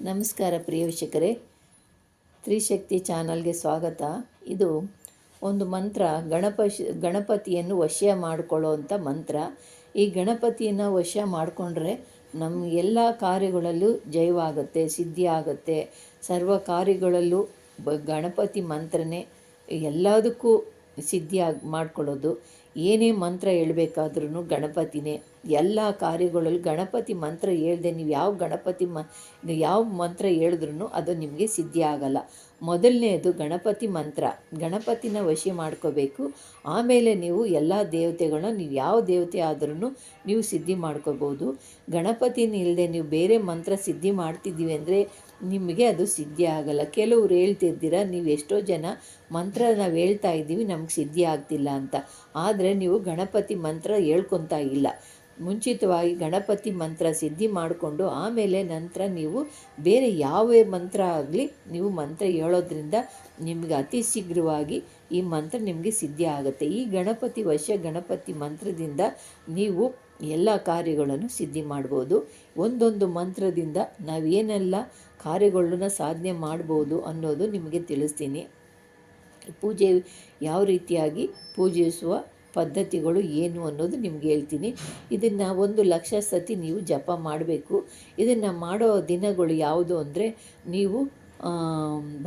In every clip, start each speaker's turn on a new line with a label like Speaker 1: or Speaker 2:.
Speaker 1: ನಮಸ್ಕಾರ ಪ್ರಿಯ ವೀಕ್ಷಕರೇ. ತ್ರಿಶಕ್ತಿ ಚಾನಲ್ಗೆ ಸ್ವಾಗತ. ಇದು ಒಂದು ಮಂತ್ರ ಗಣಪ ಗಣಪತಿಯನ್ನು ವಶ ಮಾಡಿಕೊಳ್ಳುವಂಥ ಮಂತ್ರ. ಈ ಗಣಪತಿಯನ್ನು ವಶ ಮಾಡಿಕೊಂಡ್ರೆ ನಮ್ಮ ಎಲ್ಲ ಕಾರ್ಯಗಳಲ್ಲೂ ಜಯವಾಗುತ್ತೆ, ಸಿದ್ಧಿ ಆಗುತ್ತೆ. ಸರ್ವ ಕಾರ್ಯಗಳಲ್ಲೂ ಗಣಪತಿ ಮಂತ್ರನೇ ಎಲ್ಲದಕ್ಕೂ ಸಿದ್ಧಿಯಾಗಿ ಮಾಡ್ಕೊಳ್ಳೋದು. ಏನೇ ಮಂತ್ರ ಹೇಳಬೇಕಾದ್ರೂ ಗಣಪತಿನೇ. ಎಲ್ಲ ಕಾರ್ಯಗಳಲ್ಲಿ ಗಣಪತಿ ಮಂತ್ರ ಹೇಳ್ದೆ, ನೀವು ಯಾವ ಗಣಪತಿ ಮ ಯಾವ ಮಂತ್ರ ಹೇಳಿದ್ರೂ ಅದು ನಿಮಗೆ ಸಿದ್ಧಿ ಆಗಲ್ಲ. ಮೊದಲನೇದು ಗಣಪತಿ ಮಂತ್ರ. ಗಣಪತಿನ ವಶಿ ಮಾಡ್ಕೋಬೇಕು. ಆಮೇಲೆ ನೀವು ಎಲ್ಲ ದೇವತೆಗಳನ್ನ, ನೀವು ಯಾವ ದೇವತೆ ಆದ್ರೂ ನೀವು ಸಿದ್ಧಿ ಮಾಡ್ಕೋಬೋದು. ಗಣಪತಿನ ಇಲ್ಲದೆ ನೀವು ಬೇರೆ ಮಂತ್ರ ಸಿದ್ಧಿ ಮಾಡ್ತಿದ್ದೀವಿ ಅಂದರೆ ನಿಮಗೆ ಅದು ಸಿದ್ಧಿ ಆಗಲ್ಲ. ಕೆಲವ್ರು ಹೇಳ್ತಿದ್ದೀರ, ನೀವು ಎಷ್ಟೋ ಜನ ಮಂತ್ರ ನಾವು ಹೇಳ್ತಾ ಇದ್ದೀವಿ, ನಮ್ಗೆ ಸಿದ್ಧಿ ಆಗ್ತಿಲ್ಲ ಅಂತ. ಆದರೆ ನೀವು ಗಣಪತಿ ಮಂತ್ರ ಹೇಳ್ಕೊತಾ ಇಲ್ಲ. ಮುಂಚಿತವಾಗಿ ಗಣಪತಿ ಮಂತ್ರ ಸಿದ್ಧಿ ಮಾಡಿಕೊಂಡು ಆಮೇಲೆ ನಂತರ ನೀವು ಬೇರೆ ಯಾವ ಮಂತ್ರ ಆಗಲಿ, ನೀವು ಮಂತ್ರ ಹೇಳೋದ್ರಿಂದ ನಿಮಗೆ ಅತಿ ಶೀಘ್ರವಾಗಿ ಈ ಮಂತ್ರ ನಿಮಗೆ ಸಿದ್ಧಿ ಆಗುತ್ತೆ. ಈ ಗಣಪತಿ ವಶ ಗಣಪತಿ ಮಂತ್ರದಿಂದ ನೀವು ಎಲ್ಲ ಕಾರ್ಯಗಳನ್ನು ಸಿದ್ಧಿ ಮಾಡ್ಬೋದು. ಒಂದೊಂದು ಮಂತ್ರದಿಂದ ನಾವೇನೆಲ್ಲ ಕಾರ್ಯಗಳನ್ನ ಸಾಧನೆ ಮಾಡ್ಬೋದು ಅನ್ನೋದು ನಿಮಗೆ ತಿಳಿಸ್ತೀನಿ. ಪೂಜೆ ಯಾವ ರೀತಿಯಾಗಿ ಪೂಜಿಸುವ ಪದ್ಧತಿಗಳು ಏನು ಅನ್ನೋದು ನಿಮ್ಗೆ ಹೇಳ್ತೀನಿ. ಇದನ್ನು ಒಂದು ಲಕ್ಷ ಸತಿ ನೀವು ಜಪ ಮಾಡಬೇಕು. ಇದನ್ನು ಮಾಡೋ ದಿನಗಳು ಯಾವುದು ಅಂದರೆ ನೀವು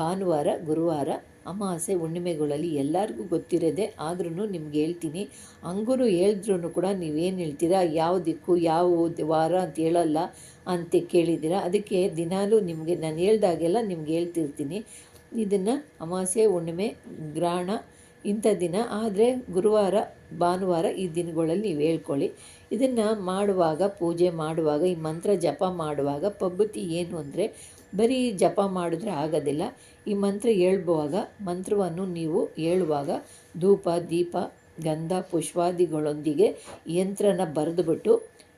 Speaker 1: ಭಾನುವಾರ, ಗುರುವಾರ ಅಮಾವಾಸ್ಯೆ, ಹುಣ್ಣಿಮೆಗಳಲ್ಲಿ ಎಲ್ಲರಿಗೂ ಗೊತ್ತಿರೋದೆ ಆದ್ರೂ ನಿಮ್ಗೆ ಹೇಳ್ತೀನಿ. ಹಂಗೂ ಹೇಳಿದ್ರೂ ಕೂಡ ನೀವೇನು ಹೇಳ್ತೀರಾ? ಯಾವ ದಿಕ್ಕು, ಯಾವ ವಾರ ಅಂತ ಹೇಳಲ್ಲ ಅಂತ ಕೇಳಿದ್ದೀರ? ಅದಕ್ಕೆ ದಿನಾಲೂ ನಿಮಗೆ, ನಾನು ಹೇಳ್ದಾಗೆಲ್ಲ ನಿಮ್ಗೆ ಹೇಳ್ತಿರ್ತೀನಿ. ಇದನ್ನು ಅಮಾವಾಸ್ಯೆ, ಹುಣ್ಣಿಮೆ, ಗ್ರಹಣ ಇಂಥ ದಿನ. ಆದರೆ ಗುರುವಾರ, ಭಾನುವಾರ ಈ ದಿನಗಳಲ್ಲಿ ನೀವು ಹೇಳ್ಕೊಳ್ಳಿ. ಇದನ್ನು ಮಾಡುವಾಗ, ಪೂಜೆ ಮಾಡುವಾಗ, ಈ ಮಂತ್ರ ಜಪ ಮಾಡುವಾಗ, ಪದ್ಧತಿ ಏನು ಅಂದರೆ ಬರೀ ಜಪ ಮಾಡಿದ್ರೆ ಆಗೋದಿಲ್ಲ. ಈ ಮಂತ್ರ ಹೇಳುವಾಗ ಮಂತ್ರವನ್ನು ನೀವು ಹೇಳುವಾಗ ಧೂಪ, ದೀಪ, ಗಂಧ, ಪುಷ್ಪಾದಿಗಳೊಂದಿಗೆ ಯಂತ್ರನ ಬರೆದುಬಿಟ್ಟು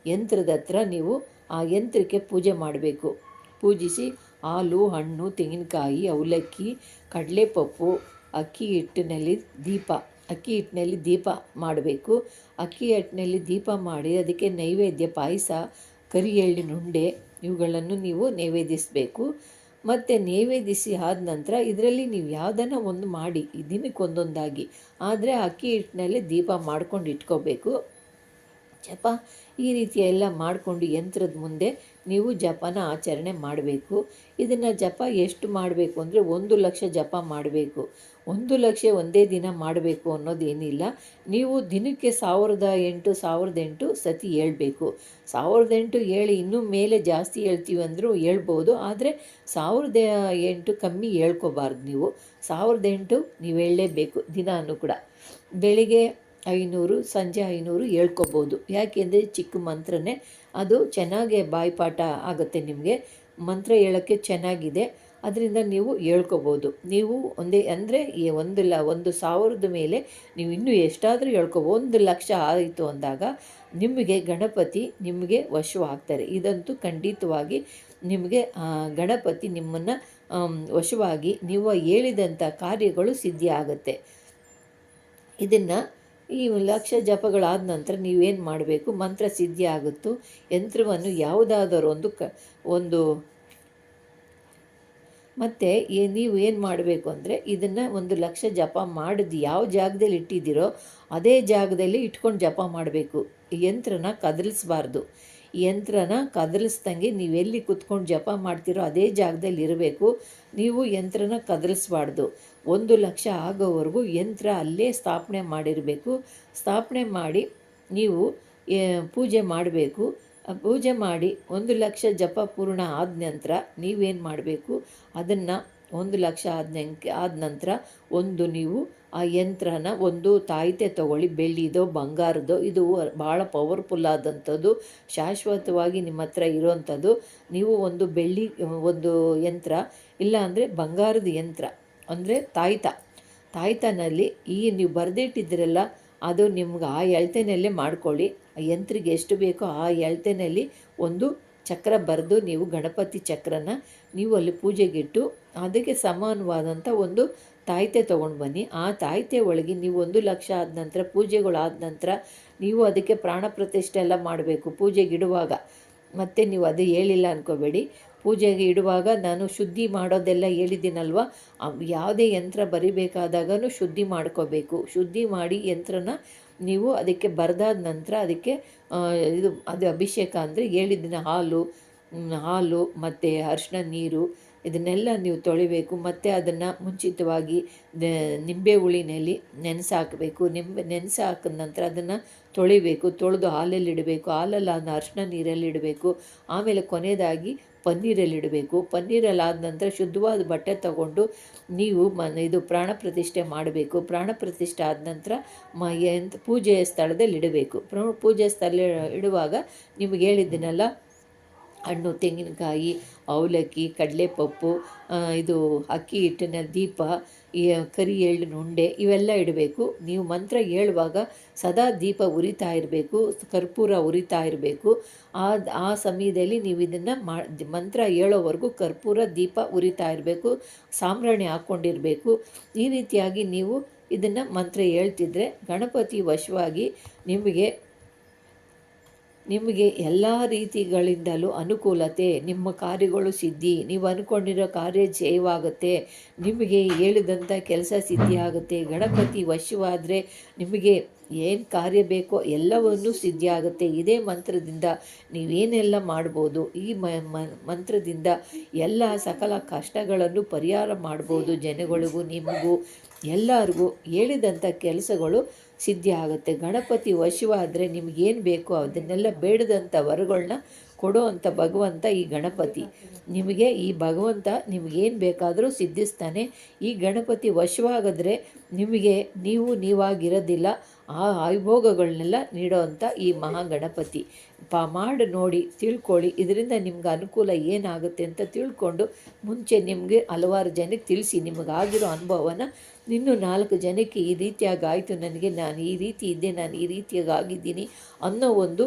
Speaker 1: ಯಂತ್ರದ ಹತ್ರ ನೀವು ಆ ಯಂತ್ರಕ್ಕೆ ಪೂಜೆ ಮಾಡಬೇಕು. ಪೂಜಿಸಿ ಹಾಲು, ಹಣ್ಣು, ತೆಂಗಿನಕಾಯಿ, ಅವಲಕ್ಕಿ, ಕಡಲೆಪಪ್ಪು, ಅಕ್ಕಿ ಹಿಟ್ಟಿನಲ್ಲಿ ದೀಪ, ಅಕ್ಕಿ ಹಿಟ್ಟಿನಲ್ಲಿ ದೀಪ ಮಾಡಬೇಕು. ಅಕ್ಕಿ ಹಿಟ್ಟಿನಲ್ಲಿ ದೀಪ ಮಾಡಿ ಅದಕ್ಕೆ ನೈವೇದ್ಯ ಪಾಯಸ ಕರಿ ಎಳ್ಳಿನ ಉಂಡೆ ಇವುಗಳನ್ನು ನೀವು ನೈವೇದ್ಯಿಸಬೇಕು. ಮತ್ತು ನೈವೇದಿಸಿ ಆದ ನಂತರ ಇದರಲ್ಲಿ ನೀವು ಯಾವುದನ್ನು ಒಂದು ಮಾಡಿ ದಿನಕ್ಕೆ ಒಂದೊಂದಾಗಿ. ಆದರೆ ಅಕ್ಕಿ ಹಿಟ್ಟಿನಲ್ಲೇ ದೀಪ ಮಾಡ್ಕೊಂಡು ಇಟ್ಕೋಬೇಕು. ಜಪ, ಈ ರೀತಿ ಎಲ್ಲ ಮಾಡಿಕೊಂಡು ಯಂತ್ರದ ಮುಂದೆ ನೀವು ಜಪನ ಆಚರಣೆ ಮಾಡಬೇಕು. ಇದನ್ನು ಜಪ ಎಷ್ಟು ಮಾಡಬೇಕು ಅಂದರೆ ಒಂದು ಲಕ್ಷ ಜಪ ಮಾಡಬೇಕು. ಒಂದು ಲಕ್ಷ ಒಂದೇ ದಿನ ಮಾಡಬೇಕು ಅನ್ನೋದೇನಿಲ್ಲ ನೀವು ದಿನಕ್ಕೆ ಸಾವಿರದ ಎಂಟು ಸಾವಿರದ ಎಂಟು ಸತಿ ಹೇಳಬೇಕು. ಸಾವಿರದ ಎಂಟು ಹೇಳಿ ಇನ್ನೂ ಮೇಲೆ ಜಾಸ್ತಿ ಹೇಳ್ತೀವಿ ಅಂದರೂ ಹೇಳ್ಬೋದು. ಆದರೆ ಸಾವಿರದ ಎಂಟು ಕಮ್ಮಿ ಹೇಳ್ಕೋಬಾರ್ದು ನೀವು. ಸಾವಿರದ ಎಂಟು ನೀವು ಹೇಳಲೇಬೇಕು ದಿನಾನು ಕೂಡ. ಬೆಳಿಗ್ಗೆ ಐನೂರು, ಸಂಜೆ ಐನೂರು ಹೇಳ್ಕೊಬೋದು. ಯಾಕೆಂದರೆ ಚಿಕ್ಕ ಮಂತ್ರನೇ. ಅದು ಚೆನ್ನಾಗೆ ಬಾಯಿಪಾಠ ಆಗುತ್ತೆ ನಿಮಗೆ. ಮಂತ್ರ ಹೇಳೋಕ್ಕೆ ಚೆನ್ನಾಗಿದೆ. ಅದರಿಂದ ನೀವು ಹೇಳ್ಕೊಬೋದು. ನೀವು ಒಂದೇ ಅಂದರೆ ಈ ಒಂದು ಲ, ಒಂದು ಸಾವಿರದ ಮೇಲೆ ನೀವು ಇನ್ನೂ ಎಷ್ಟಾದರೂ ಹೇಳ್ಕೊಬೋದು ಒಂದು ಲಕ್ಷ ಆಯಿತು ಅಂದಾಗ ನಿಮಗೆ ಗಣಪತಿ ನಿಮಗೆ ವಶವಾಗ್ತಾರೆ. ಇದಂತೂ ಖಂಡಿತವಾಗಿ ನಿಮಗೆ ಗಣಪತಿ ನಿಮ್ಮನ್ನು ವಶವಾಗಿ ನೀವು ಹೇಳಿದಂಥ ಕಾರ್ಯಗಳು ಸಿದ್ಧಿಯಾಗುತ್ತೆ. ಇದನ್ನು ಈ ಲಕ್ಷ ಜಪಗಳಾದ ನಂತರ ನೀವೇನು ಮಾಡಬೇಕು? ಮಂತ್ರ ಸಿದ್ಧಿ ಆಗುತ್ತೋ ಯಂತ್ರವನ್ನು ಯಾವುದಾದರೂ ಒಂದು ಕ, ಒಂದು ಮತ್ತು ನೀವು ಏನು ಮಾಡಬೇಕು ಅಂದರೆ ಇದನ್ನು ಒಂದು ಲಕ್ಷ ಜಪ ಮಾಡಿದ ಯಾವ ಜಾಗದಲ್ಲಿ ಇಟ್ಟಿದ್ದೀರೋ ಅದೇ ಜಾಗದಲ್ಲಿ ಇಟ್ಕೊಂಡು ಜಪ ಮಾಡಬೇಕು. ಯಂತ್ರನ ಕದಲಿಸ್ಬಾರ್ದು ಯಂತ್ರನ ಕದಲಿಸ್ದಂಗೆ ನೀವೆಲ್ಲಿ ಕುತ್ಕೊಂಡು ಜಪ ಮಾಡ್ತಿರೋ ಅದೇ ಜಾಗದಲ್ಲಿ ಇರಬೇಕು. ನೀವು ಯಂತ್ರನ ಕದಲಿಸ್ಬಾರ್ದು ಒಂದು ಲಕ್ಷ ಆಗೋವರೆಗೂ ಯಂತ್ರ ಅಲ್ಲೇ ಸ್ಥಾಪನೆ ಮಾಡಿರಬೇಕು. ಸ್ಥಾಪನೆ ಮಾಡಿ ನೀವು ಪೂಜೆ ಮಾಡಬೇಕು. ಪೂಜೆ ಮಾಡಿ ಒಂದು ಲಕ್ಷ ಜಪ ಪೂರ್ಣ ಆದ ನಂತರ ನೀವೇನು ಮಾಡಬೇಕು? ಅದನ್ನು ಒಂದು ಲಕ್ಷ ಆದ ಆದ ನಂತರ ಒಂದು ನೀವು ಆ ಯಂತ್ರನ ಒಂದು ತಾಯಿತೆ ತಗೊಳ್ಳಿ, ಬೆಳ್ಳಿದೋ, ಬಂಗಾರದೋ, ಇದು ಭಾಳ ಪವರ್ಫುಲ್ ಆದಂಥದ್ದು, ಶಾಶ್ವತವಾಗಿ ನಿಮ್ಮ ಹತ್ರ ಇರೋವಂಥದ್ದು ನೀವು ಒಂದು ಬೆಳ್ಳಿ, ಒಂದು ಯಂತ್ರ, ಇಲ್ಲ ಅಂದರೆ ಬಂಗಾರದ ಯಂತ್ರ, ಅಂದರೆ ತಾಯ್ತ. ತಾಯ್ತನಲ್ಲಿ ಈ ನೀವು ಬರೆದಿಟ್ಟಿದ್ದೀರಲ್ಲ ಅದು ನಿಮ್ಗೆ ಆ ಎಳ್ತೆನಲ್ಲೇ ಮಾಡ್ಕೊಳ್ಳಿ. ಯಂತ್ರಿಗೆ ಎಷ್ಟು ಬೇಕೋ ಆ ಎಳ್ತೆನಲ್ಲಿ ಒಂದು ಚಕ್ರ ಬರೆದು ನೀವು ಗಣಪತಿ ಚಕ್ರನ ನೀವು ಅಲ್ಲಿ ಪೂಜೆಗಿಟ್ಟು ಅದಕ್ಕೆ ಸಮಾನವಾದಂಥ ಒಂದು ತಾಯ್ತೆ ತೊಗೊಂಡು ಬನ್ನಿ. ಆ ತಾಯ್ತೆ ಒಳಗೆ ನೀವು ಒಂದು ಲಕ್ಷ ಆದ ನಂತರ ಪೂಜೆಗಳಾದ ನಂತರ ನೀವು ಅದಕ್ಕೆ ಪ್ರಾಣ ಪ್ರತಿಷ್ಠೆ ಎಲ್ಲ ಮಾಡಬೇಕು ಪೂಜೆಗಿಡುವಾಗ ಮತ್ತೆ ನೀವು ಅದು ಹೇಳಿಲ್ಲ ಅಂದ್ಕೋಬೇಡಿ ಪೂಜೆಗೆ ಇಡುವಾಗ ನಾನು ಶುದ್ಧಿ ಮಾಡೋದೆಲ್ಲ ಹೇಳಿದ್ದೀನಲ್ವ? ಯಾವುದೇ ಯಂತ್ರ ಬರಿಬೇಕಾದಾಗೂ ಶುದ್ಧಿ ಮಾಡ್ಕೋಬೇಕು. ಶುದ್ಧಿ ಮಾಡಿ ಯಂತ್ರನ ನೀವು ಅದಕ್ಕೆ ಬರೆದಾದ ನಂತರ ಅದಕ್ಕೆ ಇದು, ಅದು ಅಭಿಷೇಕ ಅಂದರೆ ಹೇಳಿದ್ದಿನ ಹಾಲು ಹಾಲು ಮತ್ತು ಅರಿಶಿನ ನೀರು ಇದನ್ನೆಲ್ಲ ನೀವು ತೊಳಿಬೇಕು. ಮತ್ತು ಅದನ್ನು ಮುಂಚಿತವಾಗಿ ನಿಂಬೆ ಹುಳಿನಲ್ಲಿ ನೆನೆಸಿ ಹಾಕಬೇಕು ನಿಂಬೆ ನೆನೆಸಿ ಹಾಕಿದ ನಂತರ ಅದನ್ನು ತೊಳಿಬೇಕು. ತೊಳೆದು ಹಾಲಲ್ಲಿ ಇಡಬೇಕು. ಹಾಲಲ್ಲಿ ಅದನ್ನ ಅರಿಶಿನ ನೀರಲ್ಲಿ ಇಡಬೇಕು. ಆಮೇಲೆ ಕೊನೆಯದಾಗಿ ಪನ್ನೀರಲ್ಲಿ ಇಡಬೇಕು. ಪನ್ನೀರಲ್ಲಿ ಆದ ನಂತರ ಶುದ್ಧವಾದ ಬಟ್ಟೆ ತಗೊಂಡು ನೀವು ಮ ಇದು ಪ್ರಾಣ ಪ್ರತಿಷ್ಠೆ ಮಾಡಬೇಕು. ಪ್ರಾಣ ಪ್ರತಿಷ್ಠೆ ಆದ ನಂತರ ಮ, ಎಂತ ಪೂಜೆಯ ಸ್ಥಳದಲ್ಲಿ ಇಡಬೇಕು. ಪೂಜೆ ಸ್ಥಳ ಇಡುವಾಗ ನಿಮಗೆ ಹೇಳಿದ್ದೀನಲ್ಲ ಹಣ್ಣು, ತೆಂಗಿನಕಾಯಿ, ಅವಲಕ್ಕಿ, ಕಡಲೆಪಪ್ಪು ಇದು ಅಕ್ಕಿ ಹಿಟ್ಟಿನ ದೀಪ ಕರಿ ಎಳ್ಳಿನ ಉಂಡೆ ಇವೆಲ್ಲ ಇಡಬೇಕು. ನೀವು ಮಂತ್ರ ಹೇಳುವಾಗ ಸದಾ ದೀಪ ಉರಿತಾ ಇರಬೇಕು, ಕರ್ಪೂರ ಉರಿತಾ ಇರಬೇಕು. ಆ ಆ ಸಮಯದಲ್ಲಿ ನೀವು ಇದನ್ನು ಮಂತ್ರ ಹೇಳೋವರೆಗೂ ಕರ್ಪೂರ ದೀಪ ಉರಿತಾ ಇರಬೇಕು, ಸಾಂಬ್ರಾಣಿ ಹಾಕ್ಕೊಂಡಿರಬೇಕು ಈ ರೀತಿಯಾಗಿ ನೀವು ಇದನ್ನು ಮಂತ್ರ ಹೇಳ್ತಿದ್ರೆ ಗಣಪತಿ ವಶವಾಗಿ ನಿಮಗೆ ನಿಮಗೆ ಎಲ್ಲ ರೀತಿಗಳಿಂದಲೂ ಅನುಕೂಲತೆ, ನಿಮ್ಮ ಕಾರ್ಯಗಳು ಸಿದ್ಧಿ, ನೀವು ಅಂದ್ಕೊಂಡಿರೋ ಕಾರ್ಯ ಜಯವಾಗುತ್ತೆ, ನಿಮಗೆ ಹೇಳಿದಂಥ ಕೆಲಸ ಸಿದ್ಧಿಯಾಗುತ್ತೆ, ಗಣಪತಿ ವಶವಾದರೆ ನಿಮಗೆ ಏನು ಕಾರ್ಯ ಬೇಕೋ ಎಲ್ಲವನ್ನೂ ಸಿದ್ಧಿಯಾಗುತ್ತೆ. ಇದೇ ಮಂತ್ರದಿಂದ ನೀವೇನೆಲ್ಲ ಮಾಡ್ಬೋದು, ಈ ಮಂತ್ರದಿಂದ ಎಲ್ಲ ಸಕಲ ಕಷ್ಟಗಳನ್ನು ಪರಿಹಾರ ಮಾಡ್ಬೋದು ಜನಗಳಿಗೂ, ನಿಮಗೂ, ಎಲ್ಲರಿಗೂ ಹೇಳಿದಂಥ ಕೆಲಸಗಳು ಸಿದ್ಧಿ ಆಗುತ್ತೆ. ಗಣಪತಿ ವಶವಾದರೆ ನಿಮಗೇನು ಬೇಕೋ ಅದನ್ನೆಲ್ಲ ಬೇಡದಂಥ ವರಗಳನ್ನ ಕೊಡೋ ಭಗವಂತ ಈ ಗಣಪತಿ. ನಿಮಗೆ ಈ ಭಗವಂತ ನಿಮಗೇನು ಬೇಕಾದರೂ ಸಿದ್ಧಿಸ್ತಾನೆ. ಈ ಗಣಪತಿ ವಶವಾಗಿದ್ರೆ ನಿಮಗೆ ನೀವು ನೀವಾಗಿರೋದಿಲ್ಲ. ಆ ವೈಭೋಗಗಳನ್ನೆಲ್ಲ ನೀಡೋವಂಥ ಈ ಮಹಾಗಣಪತಿ. ಪಾ, ಮಾಡಿ ನೋಡಿ, ತಿಳ್ಕೊಳ್ಳಿ. ಇದರಿಂದ ನಿಮ್ಗೆ ಅನುಕೂಲ ಏನಾಗುತ್ತೆ ಅಂತ ತಿಳ್ಕೊಂಡು ಮುಂಚೆ ನಿಮಗೆ ಹಲವಾರು ಜನಕ್ಕೆ ತಿಳಿಸಿ, ನಿಮಗಾಗಿರೋ ಅನುಭವನ ಇನ್ನೂ ನಾಲ್ಕು ಜನಕ್ಕೆ ಈ ರೀತಿಯಾಗಿ ಆಯಿತು ನನಗೆ, ನಾನು ಈ ರೀತಿ ಇದ್ದೆ, ನಾನು ಈ ರೀತಿಯಾಗಿ ಆಗಿದ್ದೀನಿ ಅನ್ನೋ ಒಂದು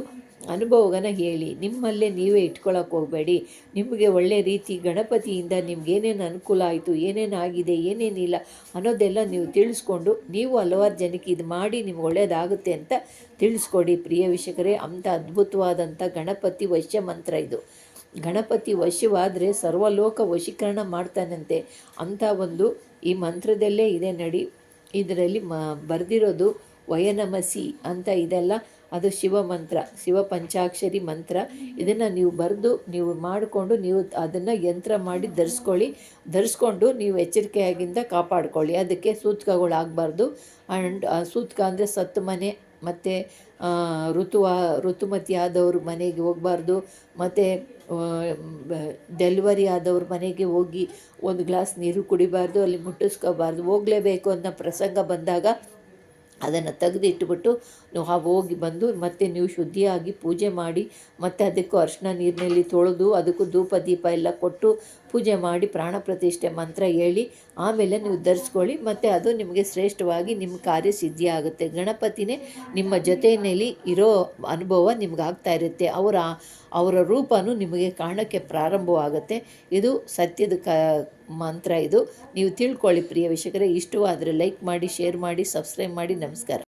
Speaker 1: ಅನುಭವನ ಹೇಳಿ. ನಿಮ್ಮಲ್ಲೇ ನೀವೇ ಇಟ್ಕೊಳಕ್ಕೆ ಹೋಗಬೇಡಿ. ನಿಮಗೆ ಒಳ್ಳೆ ರೀತಿ ಗಣಪತಿಯಿಂದ ನಿಮ್ಗೇನೇನು ಅನುಕೂಲ ಆಯಿತು, ಏನೇನು ಆಗಿದೆ ಏನೇನಿಲ್ಲ ಅನ್ನೋದೆಲ್ಲ ನೀವು ತಿಳಿಸ್ಕೊಂಡು, ನೀವು ಹಲವಾರು ಜನಕ್ಕೆ ಇದು ಮಾಡಿ ನಿಮ್ಗೆ ಒಳ್ಳೆಯದಾಗುತ್ತೆ ಅಂತ ತಿಳಿಸ್ಕೊಡಿ ಪ್ರಿಯ ವೀಕ್ಷಕರೇ. ಅಂಥ ಅದ್ಭುತವಾದಂಥ ಗಣಪತಿ ವಶ್ಯ ಮಂತ್ರ ಇದು. ಗಣಪತಿ ವಶ್ಯವಾದರೆ ಸರ್ವಲೋಕ ವಶೀಕರಣ ಮಾಡ್ತಾನಂತೆ. ಅಂಥ ಒಂದು ಈ ಮಂತ್ರದಲ್ಲೇ ಇದೆ ನಡಿ. ಇದರಲ್ಲಿ ಮ, ಬರೆದಿರೋದು ವಯನಮಸಿ ಅಂತ ಇದೆಲ್ಲ ಅದು ಶಿವ ಮಂತ್ರ, ಶಿವ ಪಂಚಾಕ್ಷರಿ ಮಂತ್ರ. ಇದನ್ನು ನೀವು ಬರೆದು ನೀವು ಮಾಡಿಕೊಂಡು ನೀವು ಅದನ್ನು ಯಂತ್ರ ಮಾಡಿ ಧರಿಸ್ಕೊಳ್ಳಿ. ಧರಿಸ್ಕೊಂಡು ನೀವು ಎಚ್ಚರಿಕೆಯಾಗಿಂದ ಕಾಪಾಡ್ಕೊಳ್ಳಿ. ಅದಕ್ಕೆ ಸೂತ್ಕಗಳು ಆಗಬಾರ್ದು. ಆ್ಯಂಡ್ ಸೂತ್ಕ ಅಂದರೆ ಸತ್ತು ಮನೆ, ಮತ್ತು ಋತುವ, ಋತುಮತಿ ಆದವ್ರ ಮನೆಗೆ ಹೋಗಬಾರ್ದು. ಮತ್ತು ಡೆಲಿವರಿ ಆದವ್ರ ಮನೆಗೆ ಹೋಗಿ ಒಂದು ಗ್ಲಾಸ್ ನೀರು ಕುಡಿಬಾರ್ದು, ಅಲ್ಲಿ ಮುಟ್ಟಿಸ್ಕೋಬಾರ್ದು. ಹೋಗಲೇಬೇಕು ಅನ್ನೋ ಪ್ರಸಂಗ ಬಂದಾಗ ಅದನ್ನು ತೆಗೆದಿಟ್ಬಿಟ್ಟು ನೀವು ಆ ಹೋಗಿ ಬಂದು ಮತ್ತೆ ನೀವು ಶುದ್ಧಿಯಾಗಿ ಪೂಜೆ ಮಾಡಿ ಮತ್ತೆ ಅದಕ್ಕೂ ಅರಿಶಿನ ನೀರಿನಲ್ಲಿ ತೊಳೆದು ಅದಕ್ಕೂ ಧೂಪ ದೀಪ ಎಲ್ಲ ಕೊಟ್ಟು ಪೂಜೆ ಮಾಡಿ ಪ್ರಾಣ ಪ್ರತಿಷ್ಠೆ ಮಂತ್ರ ಹೇಳಿ ಆಮೇಲೆ ನೀವು ಧರಿಸ್ಕೊಳ್ಳಿ, ಮತ್ತು ಅದು ನಿಮಗೆ ಶ್ರೇಷ್ಠವಾಗಿ ನಿಮ್ಮ ಕಾರ್ಯ ಸಿದ್ಧಿ ಆಗುತ್ತೆ. ಗಣಪತಿನೇ ನಿಮ್ಮ ಜೊತೆಯಲ್ಲಿ ಇರೋ ಅನುಭವ ನಿಮ್ಗೆ ಆಗ್ತಾ ಇರುತ್ತೆ. ಅವರ ಅವರ ರೂಪನೂ ನಿಮಗೆ ಕಾಣೋಕ್ಕೆ ಪ್ರಾರಂಭವಾಗುತ್ತೆ. ಇದು ಸತ್ಯದ ಕ, ಮಂತ್ರ ಇದು. ನೀವು ತಿಳ್ಕೊಳ್ಳಿ ಪ್ರಿಯ ವೀಕ್ಷಕರೇ. ಇಷ್ಟವಾದರೆ ಲೈಕ್ ಮಾಡಿ, ಶೇರ್ ಮಾಡಿ, ಸಬ್ಸ್ಕ್ರೈಬ್ ಮಾಡಿ. ನಮಸ್ಕಾರ.